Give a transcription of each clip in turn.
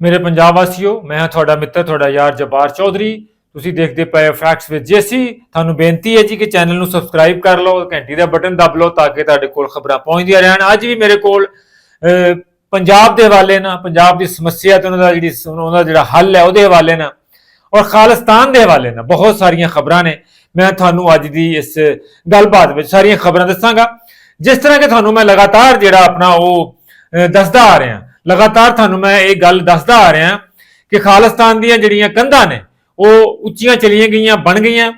ਮੇਰੇ ਪੰਜਾਬ ਵਾਸੀਓ, ਮੈਂ ਹਾਂ ਤੁਹਾਡਾ ਮਿੱਤਰ, ਤੁਹਾਡਾ ਯਾਰ ਜਬਾਰ ਚੌਧਰੀ। ਤੁਸੀਂ ਦੇਖਦੇ ਪਏ ਹੋ ਫੈਕਟਸ ਵਿਦ ਜੇਸੀ ਤੁਹਾਨੂੰ ਬੇਨਤੀ ਹੈ ਜੀ ਕਿ ਚੈਨਲ ਨੂੰ ਸਬਸਕ੍ਰਾਈਬ ਕਰ ਲਓ, ਘੰਟੀ ਦਾ ਬਟਨ ਦਬ ਲਓ ਤਾਂ ਕਿ ਤੁਹਾਡੇ ਕੋਲ ਖਬਰਾਂ ਪਹੁੰਚਦੀਆਂ ਰਹਿਣ। ਅੱਜ ਵੀ ਮੇਰੇ ਕੋਲ ਪੰਜਾਬ ਦੇ ਹਵਾਲੇ ਨਾਲ, ਪੰਜਾਬ ਦੀ ਸਮੱਸਿਆ ਤੇ ਉਹਨਾਂ ਦਾ ਜਿਹੜੀ ਉਹਨਾਂ ਦਾ ਜਿਹੜਾ ਹੱਲ ਹੈ ਉਹਦੇ ਹਵਾਲੇ ਨਾਲ ਔਰ ਖਾਲਿਸਤਾਨ ਦੇ ਹਵਾਲੇ ਨਾਲ ਬਹੁਤ ਸਾਰੀਆਂ ਖਬਰਾਂ ਨੇ। ਮੈਂ ਤੁਹਾਨੂੰ ਅੱਜ ਦੀ ਇਸ ਗੱਲਬਾਤ ਵਿੱਚ ਸਾਰੀਆਂ ਖਬਰਾਂ ਦੱਸਾਂਗਾ। ਜਿਸ ਤਰ੍ਹਾਂ ਕਿ ਤੁਹਾਨੂੰ ਮੈਂ ਲਗਾਤਾਰ ਜਿਹੜਾ ਆਪਣਾ ਉਹ ਦੱਸਦਾ ਆ ਰਿਹਾ ਲਗਾਤਾਰ ਤੁਹਾਨੂੰ ਮੈਂ ਇਹ ਗੱਲ ਦੱਸਦਾ ਆ ਰਿਹਾ ਕਿ ਖਾਲਿਸਤਾਨ ਦੀਆਂ ਜਿਹੜੀਆਂ ਕੰਧਾਂ ਨੇ, ਉਹ ਉੱਚੀਆਂ ਚਲੀਆਂ ਗਈਆਂ, ਬਣ ਗਈਆਂ,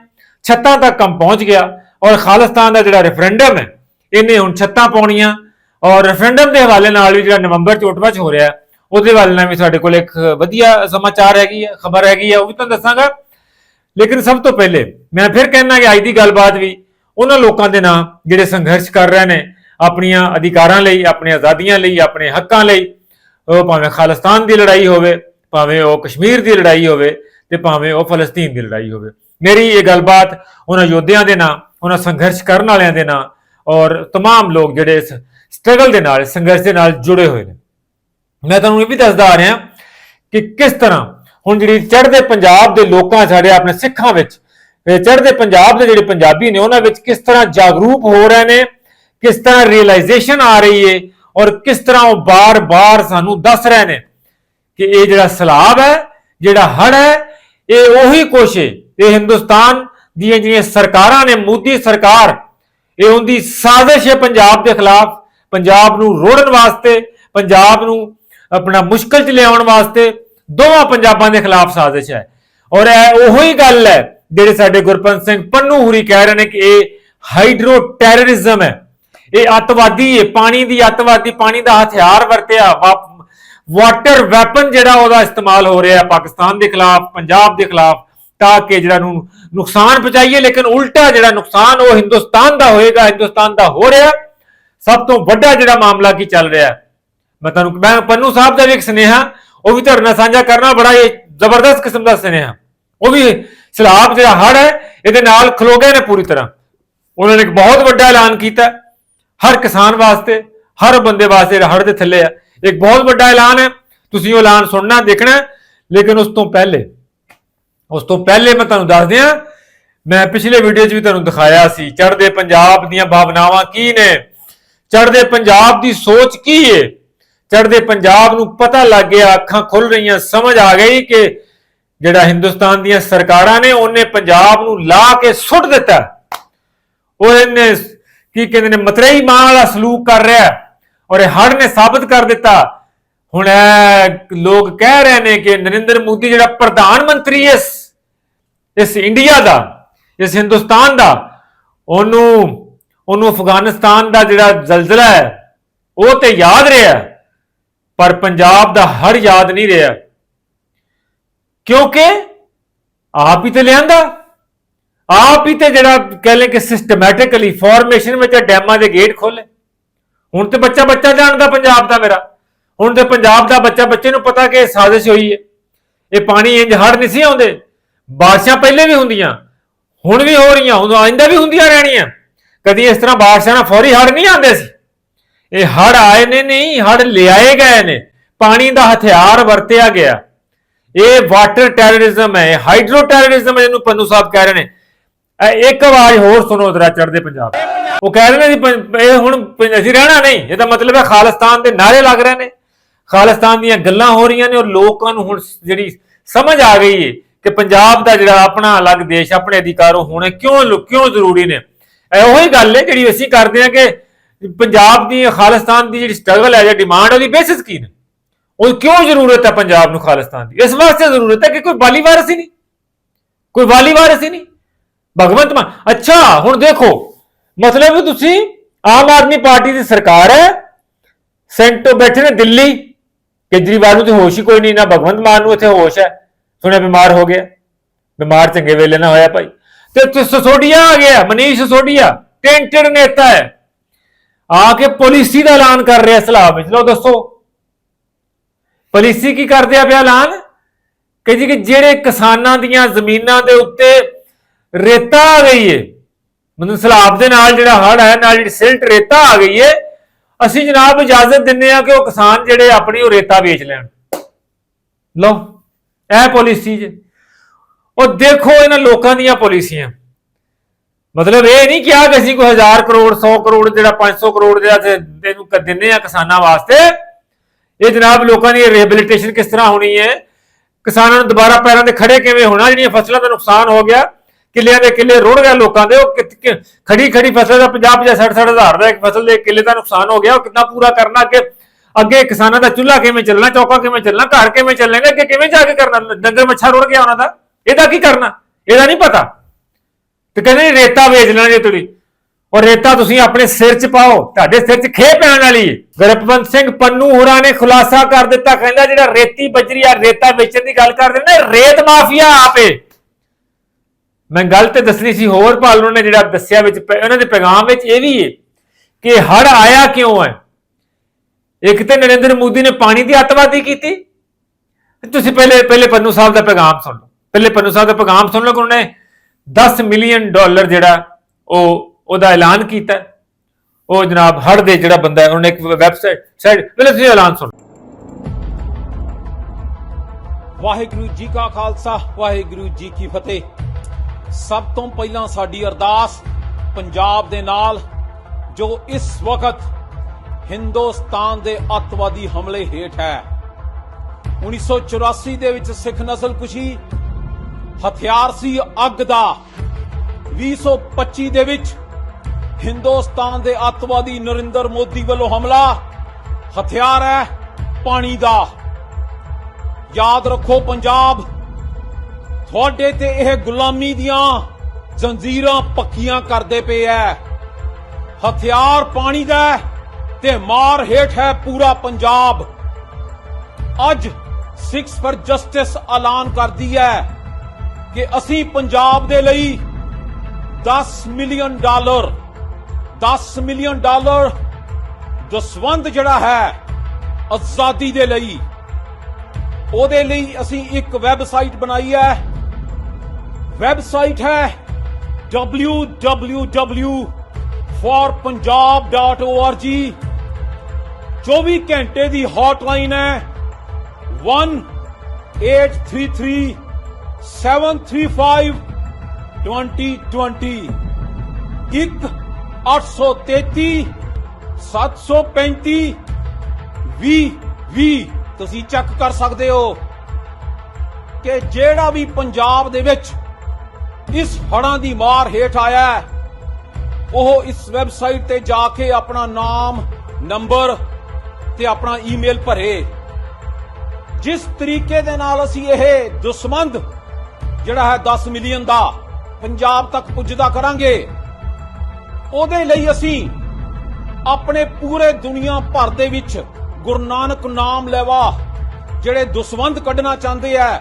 ਛੱਤਾਂ ਤੱਕ ਕੰਮ ਪਹੁੰਚ ਗਿਆ ਔਰ ਖਾਲਿਸਤਾਨ ਦਾ ਜਿਹੜਾ ਰੈਫਰੈਂਡਮ ਹੈ, ਇਹਨੇ ਹੁਣ ਛੱਤਾਂ ਪਾਉਣੀਆਂ ਔਰ ਰੈਫਰੈਂਡਮ ਦੇ ਹਵਾਲੇ ਨਾਲ ਵੀ ਜਿਹੜਾ ਨਵੰਬਰ ਚ ਹੋ ਰਿਹਾ, ਉਹਦੇ ਹਵਾਲੇ ਨਾਲ ਵੀ ਸਾਡੇ ਕੋਲ ਇੱਕ ਵਧੀਆ ਸਮਾਚਾਰ ਹੈਗੀ ਹੈ ਖਬਰ ਹੈਗੀ ਹੈ ਉਹ ਵੀ ਤੁਹਾਨੂੰ ਦੱਸਾਂਗਾ। ਲੇਕਿਨ ਸਭ ਤੋਂ ਪਹਿਲੇ ਮੈਂ ਫਿਰ ਕਹਿਣਾ ਕਿ ਅੱਜ ਦੀ ਗੱਲਬਾਤ ਵੀ ਉਹਨਾਂ ਲੋਕਾਂ ਦੇ ਨਾਂ ਜਿਹੜੇ ਸੰਘਰਸ਼ ਕਰ ਰਹੇ ਨੇ, ਆਪਣੀਆਂ ਅਧਿਕਾਰਾਂ ਲਈ, ਆਪਣੀਆਂ ਆਜ਼ਾਦੀਆਂ ਲਈ, ਆਪਣੇ ਹੱਕਾਂ ਲਈ ਉਹ ਭਾਵੇਂ ਖਾਲਿਸਤਾਨ ਦੀ ਲੜਾਈ ਹੋਵੇ ਭਾਵੇਂ ਉਹ ਕਸ਼ਮੀਰ ਦੀ ਲੜਾਈ ਹੋਵੇ ਤੇ ਭਾਵੇਂ ਉਹ ਫਲਸਤੀਨ ਦੀ ਲੜਾਈ ਹੋਵੇ ਮੇਰੀ ਇਹ ਗੱਲਬਾਤ ਉਹਨਾਂ ਯੋਧਿਆਂ ਦੇ ਨਾਂ ਉਹਨਾਂ ਸੰਘਰਸ਼ ਕਰਨ ਵਾਲਿਆਂ ਦੇ ਨਾਂ ਔਰ तमाम ਲੋਕ ਜਿਹੜੇ ਇਸ ਸਟਰਗਲ ਦੇ ਨਾਲ ਸੰਘਰਸ਼ ਦੇ ਨਾਲ ਜੁੜੇ ਹੋਏ ਨੇ ਮੈਂ ਤੁਹਾਨੂੰ ਇਹ ਵੀ ਦੱਸਦਾ ਆ ਰਿਹਾ ਕਿ ਕਿਸ ਤਰ੍ਹਾਂ ਹੁਣ ਜਿਹੜੀ ਚੜ੍ਹਦੇ ਪੰਜਾਬ ਦੇ ਲੋਕਾਂ ਸਾਡੇ ਆਪਣੇ ਸਿੱਖਾਂ ਵਿੱਚ ਇਹ ਚੜ੍ਹਦੇ ਪੰਜਾਬ ਦੇ ਜਿਹੜੇ ਪੰਜਾਬੀ ਨੇ ਉਹਨਾਂ ਵਿੱਚ ਕਿਸ ਤਰ੍ਹਾਂ ਜਾਗਰੂਕ ਹੋ ਰਹੇ ਨੇ ਕਿਸ ਤਰ੍ਹਾਂ ਰਿਅਲਾਈਜੇਸ਼ਨ ਆ ਰਹੀ ਏ ਔਰ ਕਿਸ ਤਰ੍ਹਾਂ ਉਹ ਬਾਰ-ਬਾਰ ਸਾਨੂੰ ਦੱਸ ਰਹੇ ਨੇ ਕਿ ਇਹ ਜਿਹੜਾ ਸਲਾਬ ਹੈ, ਜਿਹੜਾ ਹੜ ਹੈ, ਇਹ ਉਹੀ ਕੁਛ ਏ। ਇਹ ਹਿੰਦੁਸਤਾਨ ਦੀਆਂ ਜਿਹੜੀਆਂ ਸਰਕਾਰਾਂ ਨੇ, ਮੋਦੀ ਸਰਕਾਰ, ਇਹ ਉਹਦੀ ਸਾਜ਼ਿਸ਼ ਹੈ ਪੰਜਾਬ ਦੇ ਖਿਲਾਫ। ਪੰਜਾਬ ਨੂੰ ਰੋੜਨ ਵਾਸਤੇ, ਪੰਜਾਬ ਨੂੰ ਆਪਣਾ ਮੁਸ਼ਕਲ 'ਚ ਲਿਆਉਣ ਵਾਸਤੇ ਦੋਵਾਂ ਪੰਜਾਬਾਂ ਦੇ ਖਿਲਾਫ ਸਾਜ਼ਿਸ਼ ਹੈ। ਔਰ ਇਹ ਉਹੀ ਗੱਲ ਹੈ, ਜਿਹੜੇ ਸਾਡੇ ਗੁਰਪੰਤ ਸਿੰਘ ਪੰਨੂ ਹੁਰੀ ਕਹਿ ਰਹੇ ਨੇ ਕਿ ਇਹ ਹਾਈਡਰੋ ਟੈਰਰਿਜ਼ਮ ਹੈ। ਇਹ ਅੱਤਵਾਦੀ ਹੈ ਪਾਣੀ ਦੀ ਅੱਤਵਾਦੀ, ਪਾਣੀ ਦਾ ਹਥਿਆਰ ਵਰਤਿਆ ਵਾਟਰ ਵੈਪਨ ਜਿਹੜਾ ਉਹਦਾ ਇਸਤੇਮਾਲ ਹੋ ਰਿਹਾ ਪਾਕਿਸਤਾਨ ਦੇ ਖਿਲਾਫ, ਪੰਜਾਬ ਦੇ ਖਿਲਾਫ, ਤਾਂ ਕਿ ਜਿਹੜਾ ਨੂੰ ਨੁਕਸਾਨ ਪਹੁੰਚਾਈਏ, ਲੇਕਿਨ ਉਲਟਾ ਜਿਹੜਾ ਨੁਕਸਾਨ ਉਹ ਹਿੰਦੁਸਤਾਨ ਦਾ ਹੋਏਗਾ, ਹਿੰਦੁਸਤਾਨ ਦਾ ਹੋ ਰਿਹਾ। ਸਭ ਤੋਂ ਵੱਡਾ ਜਿਹੜਾ ਮਾਮਲਾ ਕੀ ਚੱਲ ਰਿਹਾ? ਮੈਂ ਤੁਹਾਨੂੰ, ਮੈਂ ਪੰਨੂ ਸਾਹਿਬ ਦਾ ਵੀ ਇੱਕ ਸੁਨੇਹਾ, ਉਹ ਵੀ ਤੁਹਾਡੇ ਨਾਲ ਸਾਂਝਾ ਕਰਨਾ, ਬੜਾ ਇਹ ਜ਼ਬਰਦਸਤ ਕਿਸਮ ਦਾ ਸੁਨੇਹਾ। ਉਹ ਵੀ ਸਲਾਬ ਜਿਹੜਾ ਹੜ ਹੈ, ਇਹਦੇ ਨਾਲ ਖਲੋ ਗਏ ਨੇ ਪੂਰੀ ਤਰ੍ਹਾਂ। ਉਹਨਾਂ ਨੇ ਇੱਕ ਬਹੁਤ ਵੱਡਾ ਐਲਾਨ ਕੀਤਾ। ਹਰ ਕਿਸਾਨ ਵਾਸਤੇ, ਹਰ ਬੰਦੇ ਵਾਸਤੇ ਜਿਹੜਾ ਦੇ ਥੱਲੇ ਆ। ਇੱਕ ਬਹੁਤ ਵੱਡਾ ਐਲਾਨ ਹੈ। ਤੁਸੀਂ ਉਹ ਐਲਾਨ ਸੁਣਨਾ, ਦੇਖਣਾ ਲੇਕਿਨ ਉਸ ਤੋਂ ਪਹਿਲੇ, ਉਸ ਤੋਂ ਪਹਿਲੇ ਮੈਂ ਤੁਹਾਨੂੰ ਦੱਸ ਦਿਆਂ, ਮੈਂ ਪਿਛਲੇ ਵੀਡੀਓ 'ਚ ਵੀ ਤੁਹਾਨੂੰ ਦਿਖਾਇਆ ਸੀ, ਚੜ੍ਹਦੇ ਪੰਜਾਬ ਦੀਆਂ ਭਾਵਨਾਵਾਂ ਕੀ ਨੇ? ਚੜ੍ਹਦੇ ਪੰਜਾਬ ਦੀ ਸੋਚ ਕੀ ਏ? ਚੜ੍ਹਦੇ ਪੰਜਾਬ ਨੂੰ ਪਤਾ ਲੱਗ ਗਿਆ, ਅੱਖਾਂ ਖੁੱਲ ਰਹੀਆਂ, ਸਮਝ ਆ ਗਈ ਕਿ ਜਿਹੜਾ ਹਿੰਦੁਸਤਾਨ ਦੀਆਂ ਸਰਕਾਰਾਂ ਨੇ, ਉਹਨੇ ਪੰਜਾਬ ਨੂੰ ਲਾ ਕੇ ਸੁੱਟ ਦਿੱਤਾ। ਉਹ ਇਹਨੇ ਕੀ ਕਹਿੰਦੇ ਨੇ ਮਤਰੇਈ ਮਾਂ ਵਾਲਾ ਸਲੂਕ ਕਰ ਰਿਹਾ ਔਰ ਇਹ ਹੜ ਨੇ ਸਾਬਤ ਕਰ ਦਿੱਤਾ। ਹੁਣ ਇਹ ਲੋਕ ਕਹਿ ਰਹੇ ਨੇ ਕਿ ਨਰਿੰਦਰ ਮੋਦੀ ਜਿਹੜਾ ਪ੍ਰਧਾਨ ਮੰਤਰੀ ਇਸ ਇਸ ਇੰਡੀਆ ਦਾ, ਇਸ ਹਿੰਦੁਸਤਾਨ ਦਾ, ਉਹਨੂੰ ਉਹਨੂੰ ਅਫਗਾਨਿਸਤਾਨ ਦਾ ਜਿਹੜਾ ਜ਼ਲਜ਼ਲਾ ਹੈ, ਉਹ ਤੇ ਯਾਦ ਰਿਹਾ ਪਰ ਪੰਜਾਬ ਦਾ ਹੜ ਯਾਦ ਨਹੀਂ ਰਿਹਾ। ਕਿਉਂਕਿ ਆਪ ਹੀ ਤੇ ਲਿਆਂਦਾ। ਆਪ ਹੀ ਤੇ ਜਿਹੜਾ ਕਹਿ ਲੈ ਕਿ ਸਿਸਟਮੈਟਿਕਲੀ ਫਾਰਮੇਸ਼ਨ ਵਿੱਚ ਡੈਮਾਂ ਦੇ ਗੇਟ ਖੋਲੇ ਹੁਣ ਤੇ ਬੱਚਾ ਬੱਚਾ ਜਾਣਦਾ ਪੰਜਾਬ ਦਾ ਮੇਰਾ। ਹੁਣ ਤੇ ਪੰਜਾਬ ਦਾ ਬੱਚਾ ਬੱਚੇ ਨੂੰ ਪਤਾ ਕਿ ਇਹ ਸਾਜ਼ਿਸ਼ ਹੋਈ ਹੈ। ਇਹ ਪਾਣੀ ਇੰਜ ਹੜ ਨਹੀਂ ਸੀ ਆਉਂਦੇ। ਬਾਰਿਸ਼ਾਂ ਪਹਿਲੇ ਵੀ ਹੁੰਦੀਆਂ, ਹੁਣ ਵੀ ਹੋ ਰਹੀਆਂ, ਹੁਣ ਆਇੰਦਾ ਵੀ ਹੁੰਦੀਆਂ ਰਹਿਣੀਆਂ। ਕਦੀ ਇਸ ਤਰ੍ਹਾਂ ਬਾਰਿਸ਼ਾਂ ਨਾਲ ਫੌਰੀ ਹੜ ਨਹੀਂ ਆਉਂਦੇ ਸੀ। ਇਹ ਹੜ ਆਏ ਨੇ ਨਹੀਂ ਹੜ ਲਿਆਏ ਗਏ ਨੇ। ਪਾਣੀ ਦਾ ਹਥਿਆਰ ਵਰਤਿਆ ਗਿਆ। ਇਹ ਵਾਟਰ ਟੈਰਰਿਜ਼ਮ ਹੈ ਹਾਈਡਰੋ ਟੈਰਰਿਜ਼ਮ ਇਹਨੂੰ ਪੰਨੂ ਸਾਹਿਬ ਕਹਿ ਰਹੇ ਨੇ। ਇਹ ਇੱਕ ਆਵਾਜ਼ ਹੋਰ ਸੁਣੋ ਜਰਾ ਚੜਦੇ ਪੰਜਾਬ। ਉਹ ਕਹਿ ਰਹੇ ਨੇ ਜੀ ਪੰ- ਇਹ ਹੁਣ ਅਸੀਂ ਰਹਿਣਾ ਨਹੀਂ। ਇਹਦਾ ਮਤਲਬ ਹੈ ਖਾਲਿਸਤਾਨ ਦੇ ਨਾਰੇ ਲੱਗ ਰਹੇ ਨੇ। ਖਾਲਿਸਤਾਨ ਦੀਆਂ ਗੱਲਾਂ ਹੋ ਰਹੀਆਂ ਨੇ ਔਰ ਲੋਕਾਂ ਨੂੰ ਹੁਣ ਜਿਹੜੀ ਸਮਝ ਆ ਗਈ ਹੈ ਕਿ ਪੰਜਾਬ ਦਾ ਜਿਹੜਾ ਆਪਣਾ ਅਲੱਗ ਦੇਸ਼, ਆਪਣੇ ਅਧਿਕਾਰੋਂ ਹੋਣੇ ਕਿਉਂ ਕਿਉਂ ਜ਼ਰੂਰੀ ਨੇ। ਇਹ ਉਹੀ ਗੱਲ ਹੈ ਜਿਹੜੀ ਅਸੀਂ ਕਰਦੇ ਹਾਂ ਕਿ ਪੰਜਾਬ ਦੀ, ਖਾਲਿਸਤਾਨ ਦੀ ਜਿਹੜੀ ਸਟਰਗਲ ਹੈ, ਜਾਂ ਡਿਮਾਂਡ ਉਹਦੀ ਬੇਸਿਸ ਕੀ ਨੇ? ਉਹ ਕਿਉਂ ਜ਼ਰੂਰਤ ਹੈ ਪੰਜਾਬ ਨੂੰ ਖਾਲਿਸਤਾਨ ਦੀ? ਇਸ ਵਾਸਤੇ ਜ਼ਰੂਰਤ ਹੈ ਕਿ ਕੋਈ ਬਾਲੀ ਵਾਰਸ ਹੀ ਨਹੀਂ। ਕੋਈ ਵਾਲੀ ਵਾਰਸ ਹੀ ਨਹੀਂ। ਭਗਵੰਤ ਮਾਨ। ਅੱਛਾ, ਹੁਣ ਦੇਖੋ, ਮਤਲਬ ਤੁਸੀਂ ਆਮ ਆਦਮੀ ਪਾਰਟੀ ਦੀ ਸਰਕਾਰ ਹੈ, ਸੈਂਟਰ ਬੈਠੇ ਨੇ ਦਿੱਲੀ, ਕੇਜਰੀਵਾਲ ਨੂੰ ਤੇ ਹੋਸ਼ ਹੀ ਕੋਈ ਨਹੀਂ, ਨਾ ਭਗਵੰਤ ਮਾਨ ਨੂੰ ਇੱਥੇ ਹੋਸ਼ ਹੈ। ਸੁਣਿਆ, ਬਿਮਾਰ ਹੋ ਗਿਆ। ਬਿਮਾਰ ਚੰਗੇ ਵੇਲੇ ਨਾ ਹੋਇਆ ਭਾਈ। ਤੇ ਉੱਥੇ ਸਸੋਡੀਆ ਆ ਗਿਆ, ਮਨੀਸ਼ ਸਸੋਡੀਆ ਟੈਂਟਡ ਨੇਤਾ ਹੈ। ਆ ਕੇ ਪਾਲਿਸੀ ਦਾ ਐਲਾਨ ਕਰ ਰਿਹਾ ਸਲਾਹ ਵਿੱਚ। ਲਓ ਦੱਸੋ ਪਾਲਿਸੀ ਕੀ ਕਰਦੇ ਆ ਪਿਆ ਐਲਾਨ? ਕਿ ਜੀ ਕਿ ਜਿਹੜੇ ਕਿਸਾਨਾਂ ਦੀਆਂ ਜ਼ਮੀਨਾਂ ਦੇ ਉੱਤੇ ਰੇਤਾ ਆ ਗਈ ਏ। ਮਤਲਬ ਸਲਾਬ ਦੇ ਨਾਲ ਜਿਹੜਾ ਹੜ ਹੈ, ਨਾਲ ਜਿਹੜੀ ਸਿਲਟ ਰੇਤਾ ਆ ਗਈ ਏ, ਅਸੀਂ ਜਨਾਬ ਇਜਾਜ਼ਤ ਦਿੰਨੇ ਆ ਕਿ ਉਹ ਕਿਸਾਨ ਜਿਹੜੇ ਆਪਣੀ ਉਹ ਰੇਤਾ ਵੇਚ ਲੈਣ। ਲਓ, ਇਹ ਪਾਲਿਸੀ ਜੇ। ਉਹ ਦੇਖੋ ਇਹਨਾਂ ਲੋਕਾਂ ਦੀਆਂ ਪਾਲਿਸੀਆਂ ਮਤਲਬ ਇਹ ਨਹੀਂ ਕਿਹਾ ਕਿ ਅਸੀਂ ਕੋਈ 1000 ਕਰੋੜ 100 ਕਰੋੜ, ਜਿਹੜਾ 500 ਕਰੋੜ ਜਿਹੜਾ ਇਹਨੂੰ ਕ- ਦਿੰਦੇ ਆ ਕਿਸਾਨਾਂ ਵਾਸਤੇ। ਇਹ ਜਨਾਬ ਲੋਕਾਂ ਦੀ ਰਿਹੈਬਿਲਿਟੇਸ਼ਨ ਕਿਸ ਤਰ੍ਹਾਂ ਹੋਣੀ ਹੈ? ਕਿਸਾਨਾਂ ਨੂੰ ਦੁਬਾਰਾ ਪੈਰਾਂ ਤੇ ਖੜੇ ਕਿਵੇਂ ਹੋਣਾ? ਜਿਹੜੀਆਂ ਫਸਲਾਂ ਦਾ ਨੁਕਸਾਨ ਹੋ ਗਿਆ ਕਿੱਲਿਆਂ ਦੇ ਕਿੱਲੇ ਰੁੜ ਗਏ ਲੋਕਾਂ ਦੇ, ਉਹ ਕਿਤ- ਕਿ- ਖੜੀ ਖੜੀ ਫਸਲ ਦਾ 50 50 60 60 ਹਜ਼ਾਰ ਦਾ ਇੱਕ ਫਸਲ ਦੇ ਕਿੱਲੇ ਦਾ ਨੁਕਸਾਨ ਹੋ ਗਿਆ, ਉਹ ਕਿੰਨਾ ਪੂਰਾ ਕਰਨਾ ਅੱਗੇ? ਅੱਗੇ ਕਿਸਾਨਾਂ ਦਾ ਚੁੱਲ੍ਹਾ ਕਿਵੇਂ ਚੱਲਣਾ, ਚੌਕਾ ਕਿਵੇਂ ਚੱਲਣਾ ਘਰ ਕਿਵੇਂ ਚੱਲਣਗੇ, ਅੱਗੇ ਕਿਵੇਂ ਜਾ ਕੇ ਕਰਨਾ? ਡੰਗਰ ਮੱਛਾ ਰੁੜ ਗਿਆ ਉਹਨਾਂ ਦਾ, ਇਹਦਾ ਕੀ ਕਰਨਾ? ਇਹਦਾ ਨਹੀਂ ਪਤਾ। ਤੇ ਕਹਿੰਦੇ ਰੇਤਾ ਵੇਚ ਲੈਣਾ ਜੇ ਤੁਸੀਂ। ਔਰ ਰੇਤਾ ਤੁਸੀਂ ਆਪਣੇ ਸਿਰ 'ਚ ਪਾਓ, ਤੁਹਾਡੇ ਸਿਰ 'ਚ ਖੇ ਪੈਣ ਵਾਲੀ ਹੈ ਗਰਪਵੰਤ ਸਿੰਘ ਪੰਨੂ ਹੋਰਾਂ ਨੇ ਖੁਲਾਸਾ ਕਰ ਦਿੱਤਾ, ਕਹਿੰਦਾ ਜਿਹੜਾ ਰੇਤੀ ਬਜਰੀ ਆ, ਰੇਤਾ ਵੇਚਣ ਦੀ ਗੱਲ ਕਰਦੇ ਨੇ, ਰੇਤ ਮਾਫੀਆ ਆਪੇ। ਮੈਂ ਗੱਲ ਤੇ ਦੱਸਣੀ ਸੀ, ਹੋਰ ਭਾਲੂ ਨੇ ਜਿਹੜਾ ਦੱਸਿਆ ਵਿੱਚ ਉਹਨਾਂ ਦੇ ਪੈਗਾਮ ਵਿੱਚ ਇਹ ਵੀ ਹੈ ਕਿ ਹੜ ਆਇਆ ਕਿਉਂ ਹੈ? ਇੱਕ ਤੇ ਨਰਿੰਦਰ ਮੋਦੀ ਨੇ ਪਾਣੀ ਦੀ ਅੱਤਵਾਦੀ ਕੀਤੀ। ਤੁਸੀਂ ਪਹਿਲੇ ਪਹਿਲੇ ਪੰਨੂ ਸਾਹਿਬ ਦਾ ਪੈਗਾਮ ਸੁਣ ਲਓ। ਪਹਿਲੇ ਪੰਨੂ ਸਾਹਿਬ ਦਾ ਪੈਗਾਮ ਸੁਣ ਲਓ ਕਿ ਉਹਨੇ 10 ਮਿਲੀਅਨ ਡਾਲਰ ਜਿਹੜਾ ਉਹ, ਉਹਦਾ ਐਲਾਨ ਕੀਤਾ। ਉਹ ਜਨਾਬ ਹੜ ਦੇ ਜਿਹੜਾ ਬੰਦਾ ਹੈ, ਉਹਨੇ ਇੱਕ ਵੈਬਸਾਈਟ, ਸਾਈਟ, ਪਹਿਲੇ ਤੁਸੀਂ ਐਲਾਨ ਸੁਣੋ ਵਾਹਿਗੁਰੂ ਜੀ ਕਾ ਖਾਲਸਾ, ਵਾਹਿਗੁਰੂ ਜੀ ਕੀ ਫਤਿਹ। ਸਭ ਤੋਂ ਪਹਿਲਾਂ ਸਾਡੀ ਅਰਦਾਸ ਪੰਜਾਬ ਦੇ ਨਾਲ, ਜੋ ਇਸ ਵਕਤ ਹਿੰਦੁਸਤਾਨ ਦੇ ਅੱਤਵਾਦੀ ਹਮਲੇ ਹੇਠ ਹੈ। 1984 ਦੇ ਵਿੱਚ ਸਿੱਖ ਨਸਲ ਕੁਸ਼ੀ ਹਥਿਆਰ ਸੀ ਅੱਗ ਦਾ। 2025 ਦੇ ਵਿੱਚ ਹਿੰਦੁਸਤਾਨ ਦੇ ਅੱਤਵਾਦੀ ਨਰਿੰਦਰ ਮੋਦੀ ਵੱਲੋਂ ਹਮਲਾ। ਹਥਿਆਰ ਹੈ ਪਾਣੀ ਦਾ। ਯਾਦ ਰੱਖੋ ਪੰਜਾਬ ਤੁਹਾਡੇ ਤੇ ਇਹ ਗੁਲਾਮੀ ਦੀਆਂ ਜ਼ੰਜੀਰਾਂ ਪੱਕੀਆਂ ਕਰਦੇ ਪਏ ਐ। ਹਥਿਆਰ ਪਾਣੀ ਦਾ ਤੇ ਮਾਰ ਹੇਠ ਹੈ ਪੂਰਾ ਪੰਜਾਬ। ਅੱਜ 6 ਫਰ ਜਸਟਿਸ ਐਲਾਨ ਕਰਦੀ ਹੈ ਕਿ ਅਸੀਂ ਪੰਜਾਬ ਦੇ ਲਈ 10 ਮਿਲੀਅਨ ਡਾਲਰ 10 ਮਿਲੀਅਨ ਡਾਲਰ ਦਸਵੰਦ ਜਿਹੜਾ ਹੈ ਆਜ਼ਾਦੀ ਦੇ ਲਈ, ਉਹਦੇ ਲਈ ਅਸੀਂ ਇੱਕ ਵੈਬਸਾਈਟ ਬਣਾਈ ਹੈ ਵੈਬਸਾਈਟ ਹੈ www.forpunjab.org 24 ਘੰਟੇ ਦੀ ਹੌਟਲਾਈਨ ਹੈ 1833 735 2020 ਇੱਕ 833 735 20 20 ਤੁਸੀਂ ਚੈੱਕ ਕਰ ਸਕਦੇ ਹੋ ਕਿ ਜਿਹੜਾ ਵੀ ਪੰਜਾਬ ਦੇ ਵਿੱਚ ਇਸ ਹੜਾਂ ਦੀ ਮਾਰ ਹੇਠ ਆਇਆ ਉਹ ਇਸ ਵੈਬਸਾਈਟ ਤੇ ਜਾ ਕੇ ਆਪਣਾ ਨਾਮ, ਨੰਬਰ ਤੇ ਆਪਣਾ ਈਮੇਲ ਭਰੇ। ਜਿਸ ਤਰੀਕੇ ਦੇ ਨਾਲ ਅਸੀਂ ਇਹ ਦੁਸ਼ਮੰਦ, ਜਿਹੜਾ ਹੈ 10 ਮਿਲੀਅਨ ਦਾ, ਪੰਜਾਬ ਤੱਕ ਪੁੱਜਦਾ ਕਰਾਂਗੇ। ਉਹਦੇ ਲਈ ਅਸੀਂ ਆਪਣੇ ਪੂਰੇ ਦੁਨੀਆ ਭਰ ਦੇ ਵਿੱਚ ਗੁਰੂ ਨਾਨਕ ਨਾਮ ਲੈਵਾ, ਜਿਹੜੇ ਦੁਸ਼ਮੰਦ ਕੱਢਣਾ ਚਾਹੁੰਦੇ ਆ,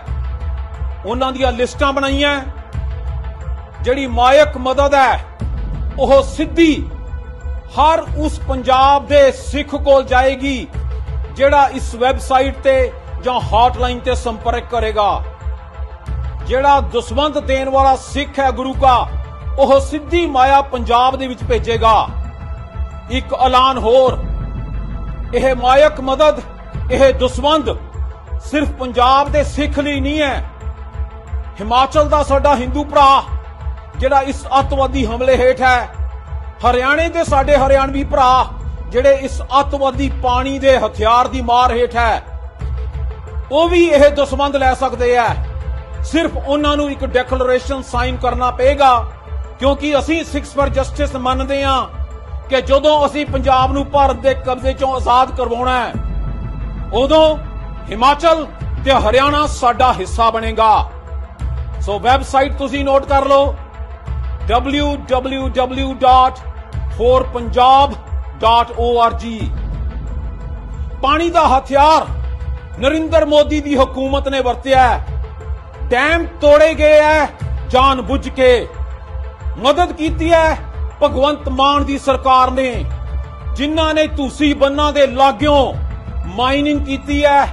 ਉਹਨਾਂ ਦੀਆਂ ਲਿਸਟਾਂ ਬਣਾਈਆਂ। ਜਿਹੜੀ ਮਾਇਕ ਮਦਦ ਹੈ, ਉਹ ਸਿੱਧੀ ਹਰ ਉਸ ਪੰਜਾਬ ਦੇ ਸਿੱਖ ਕੋਲ ਜਾਏਗੀ, ਜਿਹੜਾ ਇਸ ਵੈਬਸਾਈਟ ਤੇ ਜਾਂ ਹੌਟਲਾਈਨ ਤੇ ਸੰਪਰਕ ਕਰੇਗਾ। ਜਿਹੜਾ ਦਸਵੰਦ ਦੇਣ ਵਾਲਾ ਸਿੱਖ ਹੈ ਗੁਰੂ ਦਾ ਉਹ ਸਿੱਧੀ ਮਾਇਆ ਪੰਜਾਬ ਦੇ ਵਿੱਚ ਭੇਜੇਗਾ। ਇੱਕ ਐਲਾਨ ਹੋਰ, ਇਹ ਮਾਇਕ ਮਦਦ, ਇਹ ਦਸਵੰਦ ਸਿਰਫ ਪੰਜਾਬ ਦੇ ਸਿੱਖ ਲਈ ਨਹੀਂ ਹੈ। ਹਿਮਾਚਲ ਦਾ ਸਾਡਾ ਹਿੰਦੂ ਭਰਾ ਜਿਹੜਾ ਇਸ ਅੱਤਵਾਦੀ ਹਮਲੇ ਹੇਠ ਹੈ। ਹਰਿਆਣੇ ਦੇ ਸਾਡੇ ਹਰਿਆਣਵੀ ਭਰਾ, ਜਿਹੜੇ ਇਸ ਅੱਤਵਾਦੀ ਪਾਣੀ ਦੇ ਹਥਿਆਰ ਦੀ ਮਾਰ ਹੇਠ ਹੈ, ਉਹ ਵੀ ਇਹ ਦਸਵੰਦ ਲੈ ਸਕਦੇ ਆ ਸਿਰਫ ਉਹਨਾਂ ਨੂੰ ਇੱਕ ਡੈਕਲੇਰੇਸ਼ਨ ਸਾਈਨ ਕਰਨਾ ਪਏਗਾ, ਕਿਉਂਕਿ ਅਸੀਂ ਸਿਕਸ ਫਾਰ ਜਸਟਿਸ ਮੰਨਦੇ ਹਾਂ ਕਿ ਜਦੋਂ ਅਸੀਂ ਪੰਜਾਬ ਨੂੰ ਭਾਰਤ ਦੇ ਕਬਜ਼ੇ ਚੋਂ ਆਜ਼ਾਦ ਕਰਵਾਉਣਾ ਹੈ, ਉਦੋਂ ਹਿਮਾਚਲ ਤੇ ਹਰਿਆਣਾ ਸਾਡਾ ਹਿੱਸਾ ਬਣੇਗਾ। ਸੋ ਵੈਬਸਾਈਟ ਤੁਸੀਂ ਨੋਟ ਕਰ ਲਓ। www.forpunjab.org ਪਾਣੀ ਦਾ ਹਥਿਆਰ ਨਰਿੰਦਰ ਮੋਦੀ ਦੀ ਹਕੂਮਤ ਨੇ ਵਰਤਿਆ ਡੈਮ ਤੋੜੇ ਗਏ ਹੈ ਜਾਣ ਬੁੱਝ ਕੇ। ਮਦਦ ਕੀਤੀ ਹੈ ਭਗਵੰਤ ਮਾਨ ਦੀ ਸਰਕਾਰ ਨੇ। ਜਿਨ੍ਹਾਂ ਨੇ ਤੁਸੀਂ ਬੰਨਾਂ ਦੇ ਲਾਗਿਓਂ ਮਾਈਨਿੰਗ ਕੀਤੀ ਹੈ।